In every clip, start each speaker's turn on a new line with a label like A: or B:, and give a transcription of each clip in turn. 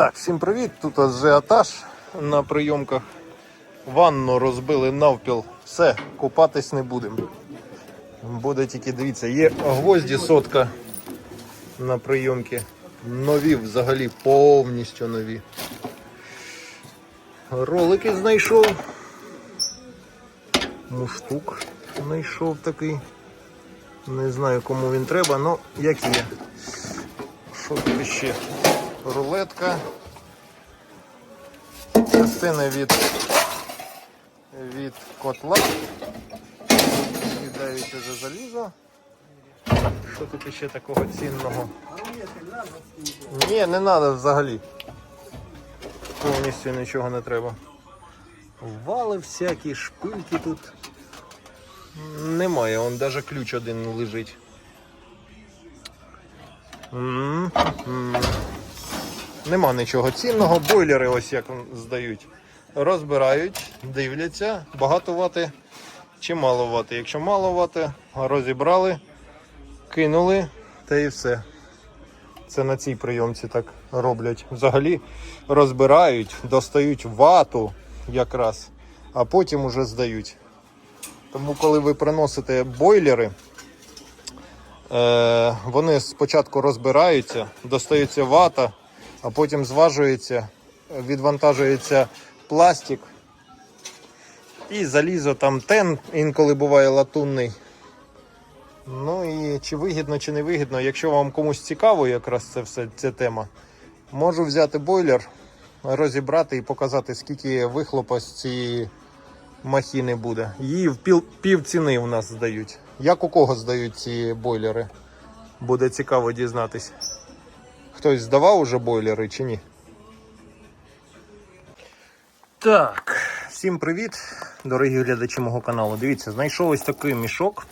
A: Так, всім привіт! Тут ажіотаж на прийомках. Ванну розбили навпіл. Все, купатись не будемо. Буде тільки, дивіться, є гвозді сотка на прийомки. Нові взагалі повністю нові. Ролики знайшов. Муштук знайшов такий. Не знаю кому він треба, але як є. Що тут ще? Рулетка. Частина від, від котла. Віддають уже залізо. Що тут ще такого цінного? Ні, не треба взагалі. Повністю нічого не треба. Вали всякі, шпильки тут. Немає, он навіть ключ один лежить. М. Нема нічого цінного. Бойлери ось як здають. Розбирають, дивляться, багато вати чи мало вати. Якщо мало вати, розібрали, кинули та і все. Це на цій прийомці так роблять. Взагалі розбирають, достають вату якраз, а потім уже здають. Тому, коли ви приносите бойлери, е, вони спочатку розбираються, достаються вата, а потім зважується, відвантажується пластик і залізо там тен, інколи буває латунний. Ну і чи вигідно, чи не вигідно, якщо вам комусь цікаво, якраз це все ця тема, можу взяти бойлер, розібрати і показати, скільки вихлопа з цієї махіни буде. Її в пів, пів ціни у нас здають. Як у кого здають ці бойлери? Буде цікаво дізнатись. Хтось здавав уже бойлери чи ні? Так, всім привіт, дорогі глядачі мого каналу. Дивіться, знайшов ось такий мішок.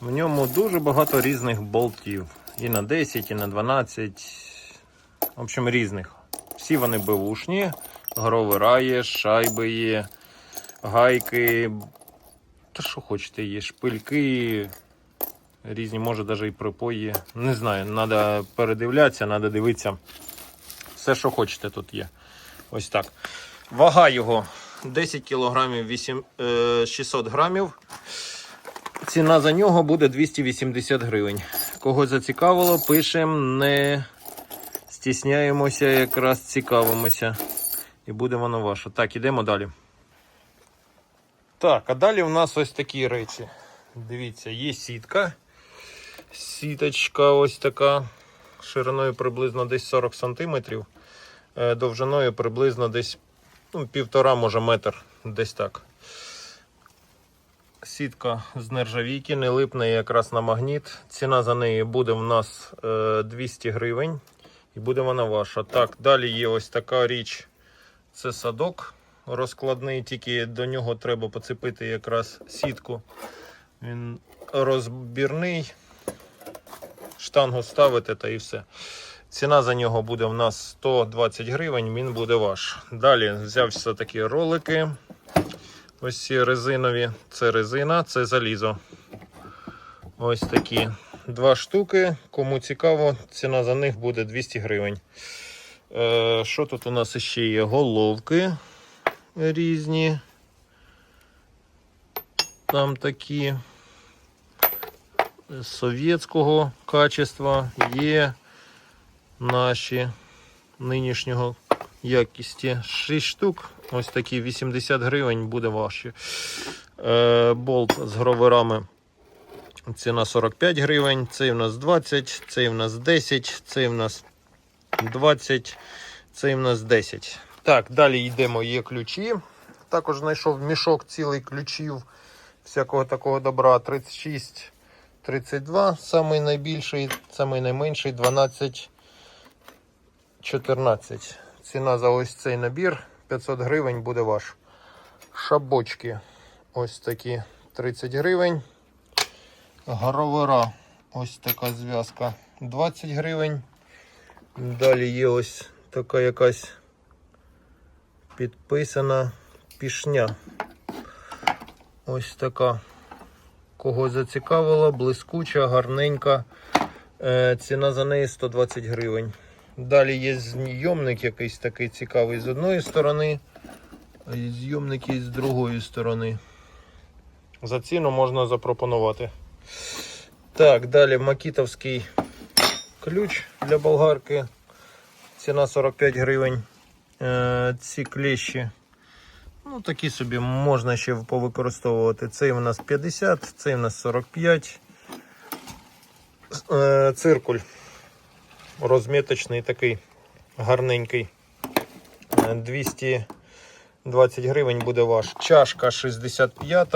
A: В ньому дуже багато різних болтів. І на 10, і на 12. В общем, різних. Всі вони бевушні, гровера є, шайби є, гайки. Та що хочете, є шпильки. Різні, може навіть і припої. Не знаю, треба передивлятися, треба дивитися. Все, що хочете, тут є. Ось так. Вага його 10 кг 8, е, 600 грамів. Ціна за нього буде 280 гривень. Кого зацікавило, пишемо, не стісняємося, якраз цікавимося. І буде воно ваше. Так, ідемо далі. Так, а далі у нас ось такі речі. Дивіться, є сітка. Сіточка ось така. Шириною приблизно десь 40 см. Довжиною приблизно десь ну, півтора, може метр. Десь так. Сітка з нержавійки, не липне якраз на магніт. Ціна за неї буде в нас е, 200 гривень. І буде вона ваша. Так, далі є ось така річ. Це садок розкладний, тільки до нього треба поцепити якраз сітку. Він розбірний. Штангу ставите та і все. Ціна за нього буде в нас 120 гривень, він буде ваш. Далі взявся такі ролики. Ось ці резинові. Це резина, це залізо. Ось такі два штуки. Кому цікаво, ціна за них буде 200 гривень. Е, що тут у нас ще є? Головки різні. Там такі совєтського качества є наші нинішнього якісті 6 штук. Ось такі 80 гривень буде ваші. Е, болт з гроверами. Ціна 45 гривень. Цей в нас 20, цей в нас 10, цей в нас 20, цей в нас 10. Так, далі йдемо, є ключі. Також знайшов мішок цілий ключів всякого такого добра. 36, 32, самий найбільший, самий найменший 12, 14. Ціна за ось цей набір 500 гривень буде ваш. Шабочки ось такі 30 гривень. Горовера ось така зв'язка 20 гривень. Далі є ось така якась підписана пішня. Ось така. Кого зацікавило, блискуча, гарненька. Е, ціна за неї 120 гривень. Далі є зйомник якийсь такий цікавий з одної сторони, а є зйомник є з другої сторони. За ціну можна запропонувати. Так, далі макітовський ключ для болгарки. Ціна 45 гривень. Е, ці клещі. Ну, такі собі можна ще повикористовувати. Цей у нас 50, цей у нас 45. Е, циркуль розміточний такий гарненький. Е, 220 гривень буде ваш. Чашка 65.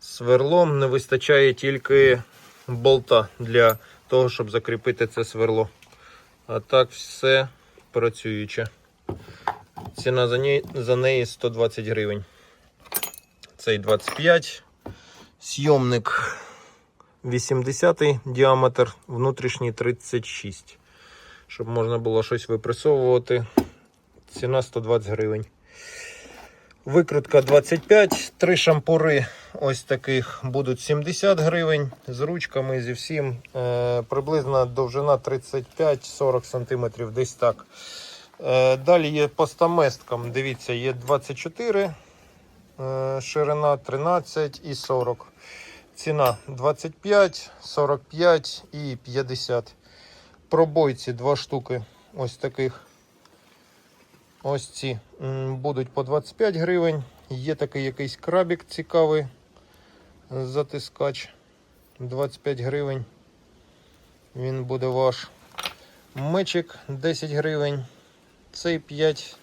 A: Сверлом не вистачає тільки болта для того, щоб закріпити це сверло. А так все працююче. Ціна за неї, за неї 120 гривень. Цей 25. Сйомник 80 діаметр, внутрішній 36. Щоб можна було щось випресовувати. Ціна 120 гривень. Викрутка 25, три шампури ось таких будуть 70 гривень з ручками зі всім. Е, приблизно довжина 35-40 см, десь так. Е, далі є по стаместкам. Дивіться, є 24, е, ширина 13 і 40. Ціна 25, 45 і 50. Пробойці два штуки ось таких. Ось ці будуть по 25 гривень. Є такий якийсь крабік цікавий. Затискач 25 гривень. Він буде ваш. Мечик 10 гривень. Цей 5.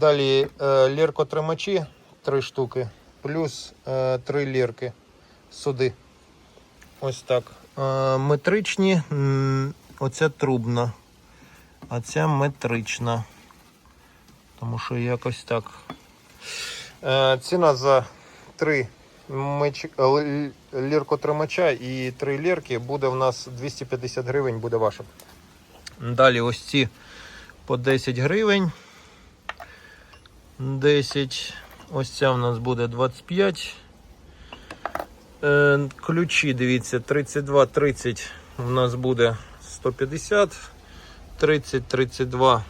A: Далі е, ліркотримачі 3 штуки. Плюс е, 3 лірки. Суди. Ось так. Е, метричні. Оця трубна. А ця метрична. Тому що якось так. Е, ціна за 3 меч... е, ліркотримача і 3 лірки буде в нас 250 гривень, буде ваша. Далі ось ці по 10 гривень. 10. Ось ця в нас буде 25. Е, ключі, дивіться, 32, 30 у нас буде 150. 30, 32,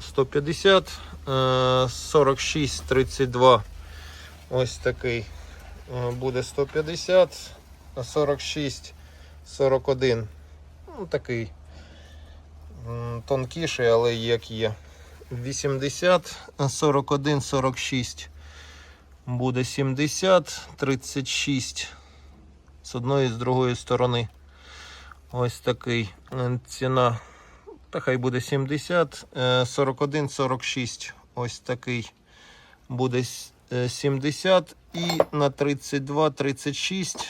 A: 150. Е, 46, 32. Ось такий е, буде 150. а 46, 41. Ну, такий тонкіший, але як є. 80, 41, 46. Буде 70, 36 з одної і з другої сторони. Ось такий Е, ціна. Та хай буде 70, е, 41, 46. Ось такий буде е, 70 і на 32, 36.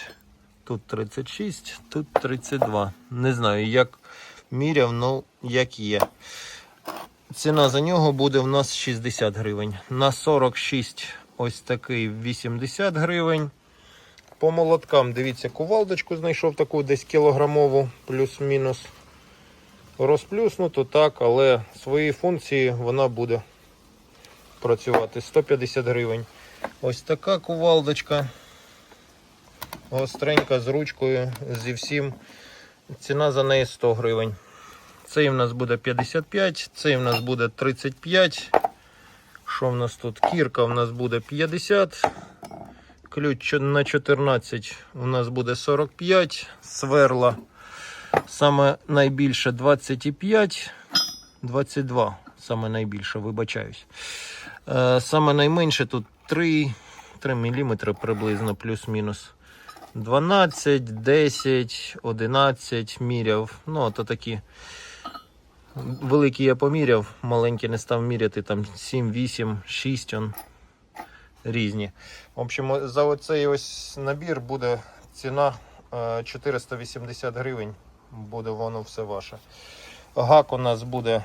A: Тут 36, тут 32. Не знаю, як міряв, ну як є. Ціна за нього буде в нас 60 гривень. На 46 ось такий 80 гривень. По молоткам, дивіться, кувалдочку знайшов таку десь кілограмову, плюс-мінус. Розплюснуто так, але свої функції вона буде працювати 150 гривень. Ось така кувалдочка. Гостренька з ручкою, зі всім. Ціна за неї 100 гривень. Цей в нас буде 55, цей в нас буде 35. Що в нас тут? Кірка в нас буде 50. Ключ на 14 у нас буде 45. Сверла саме найбільше 25. 22. Саме найбільше, вибачаюсь. Е, Саме найменше тут 3, 3 мм приблизно, плюс-мінус. 12, 10, 11 міряв. Ну, то такі. Великі я поміряв, маленькі не став міряти, там 7, 8, 6 он, різні. В общем, за оцей ось набір буде ціна е, 480 гривень. Буде воно все ваше. Гак у нас буде, е,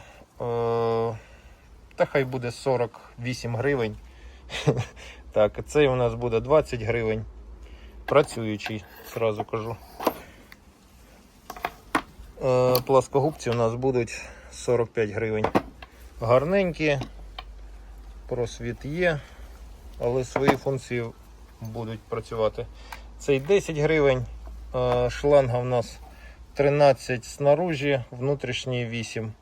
A: та хай буде 48 гривень. Так, цей у нас буде 20 гривень. Працюючий, зразу кажу. Е, Пласкогубці у нас будуть 45 гривень. Гарненькі, просвіт є, але свої функції будуть працювати. Цей 10 гривень, е, шланга у нас 13 снаружі, внутрішній 8.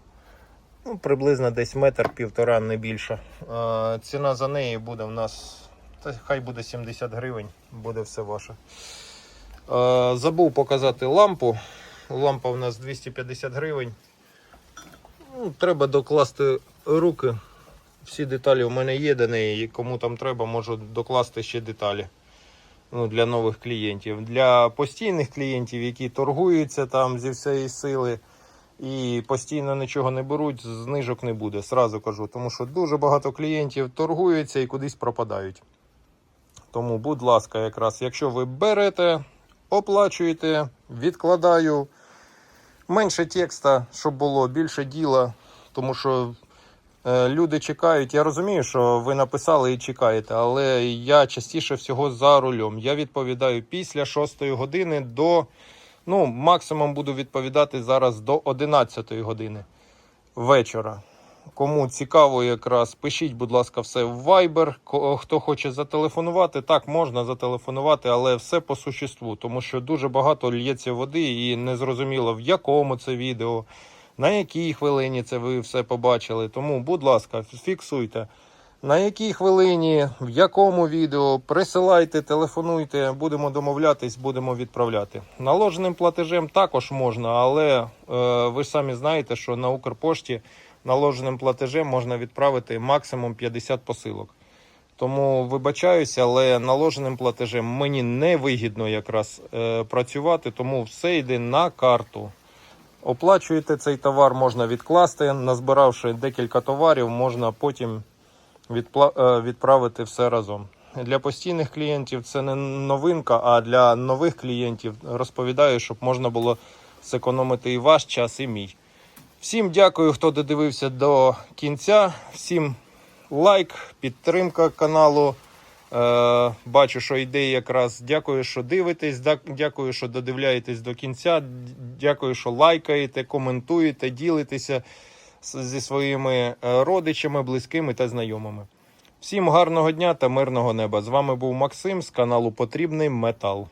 A: Ну, приблизно десь метр півтора, не більше. Е, ціна за неї буде в нас. Та хай буде 70 гривень, буде все ваше. Забув показати лампу. Лампа у нас 250 гривень. Ну, треба докласти руки. Всі деталі у мене є до неї. і Кому там треба, можу докласти ще деталі. Ну, для нових клієнтів. Для постійних клієнтів, які торгуються там зі всієї сили і постійно нічого не беруть, знижок не буде. Сразу кажу, тому що дуже багато клієнтів торгуються і кудись пропадають. Тому, будь ласка, якраз, якщо ви берете, оплачуєте, відкладаю. Менше текста, щоб було більше діла, тому що е, люди чекають. Я розумію, що ви написали і чекаєте, але я частіше всього за рулем. Я відповідаю після 6 години до ну, максимум буду відповідати зараз до 11 години вечора. Кому цікаво, якраз пишіть, будь ласка, все в Viber. Хто хоче зателефонувати, так можна зателефонувати, але все по существу, тому що дуже багато лється води і не зрозуміло, в якому це відео, на якій хвилині це ви все побачили. Тому, будь ласка, фіксуйте. На якій хвилині, в якому відео, присилайте, телефонуйте, будемо домовлятись, будемо відправляти. Наложеним платежем також можна, але е, ви ж самі знаєте, що на Укрпошті наложеним платежем можна відправити максимум 50 посилок. Тому вибачаюся, але наложеним платежем мені не вигідно якраз е, працювати, тому все йде на карту. Оплачуєте цей товар, можна відкласти. Назбиравши декілька товарів, можна потім е, відправити все разом. Для постійних клієнтів це не новинка, а для нових клієнтів розповідаю, щоб можна було зекономити і ваш час, і мій. Всім дякую, хто додивився до кінця. Всім лайк, підтримка каналу. Е, бачу, що йде якраз. Дякую, що дивитесь. Дякую, що додивляєтесь до кінця. Дякую, що лайкаєте, коментуєте, ділитеся зі своїми е, родичами, близькими та знайомими. Всім гарного дня та мирного неба. З вами був Максим з каналу Потрібний Метал.